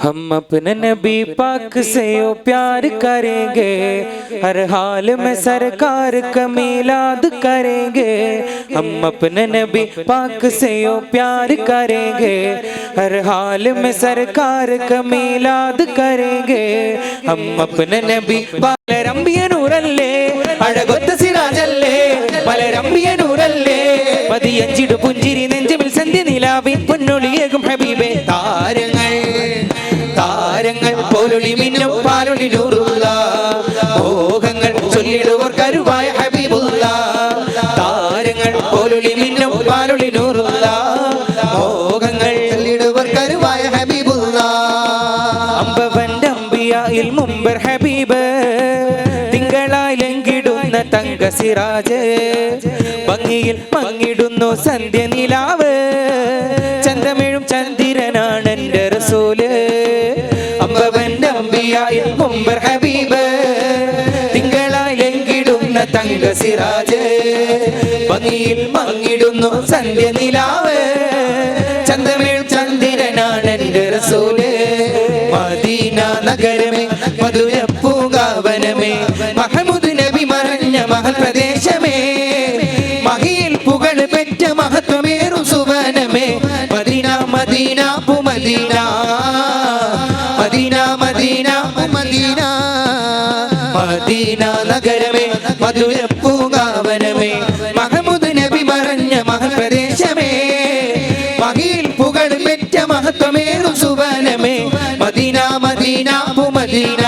हम अपने नबी पाक से ओ प्यार करेंगे हर हाल में सरकार का मिलाद करेंगे हम अपने नबी पाक से ओ प्यार करेंगे हर हाल में सरकार का मिलाद करेंगे हम अपने नबी പലരമ്പിയ നൂറല്ലേ അഴകൊത്ത സിറാജല്ലേ പലരമ്പിയ നൂറല്ലേ പതിയഞ്ചിടു പുഞ്ചിരി നെഞ്ചമിൽ സന്ധ്യ നിലാവിൻ പൊന്നൊളിയേകും താരങ്ങൾ പോലൊളി മിന്നും പാലൊളി നൂറുള്ള മോഹങ്ങൾ ചൊല്ലിടുവർ കരുവായ ഹബീബുള്ള. താരങ്ങൾ പോലൊളി മിന്നും പാലൊളി നൂറുള്ള മോഹങ്ങൾ ചൊല്ലിടുവർ കരുവായ ഹബീബുള്ള. അമ്പവന്റെ അമ്പിയായിൽ മുമ്പർ ഹബീബ്. തിങ്കളായി ലംഘിടുന്ന തങ്ക സിറാജ് ഭംഗിയിൽ മങ്ങിടുന്നു സന്ധ്യ നിലാവ് അമ്പിയായിൽ മുമ്പർ ഹബീബ്. തിങ്കളായെങ്കിടുന്ന തങ്ക സിറാജ്. ഭംഗിയിൽ മങ്ങിടുന്നു സന്ധ്യ നിലാവ് ചന്ദ്രമേഴും ചന്ദ്രനാണ് എന്റെ റസൂൽ. മദീന നഗരമേ മധുര പൂങ്കാവനമേ മഹമുദ് നബി മറഞ്ഞ മഹൽ പ്രദേശമേ മഹിയിൽ പുകൾ പെറ്റ മഹത്വമേ സുവനമേ. മദീന മദീന പുമദീന. മദീന നഗരമേ മധുര പൂങ്കാവനമേ. മഹമുദ് നബി മറഞ്ഞ മഹപ്രദേശമേ മകയിൽ പുകൾ പെറ്റ മഹത്വമേറും സുവനമേ. Medina Medina പുമദീന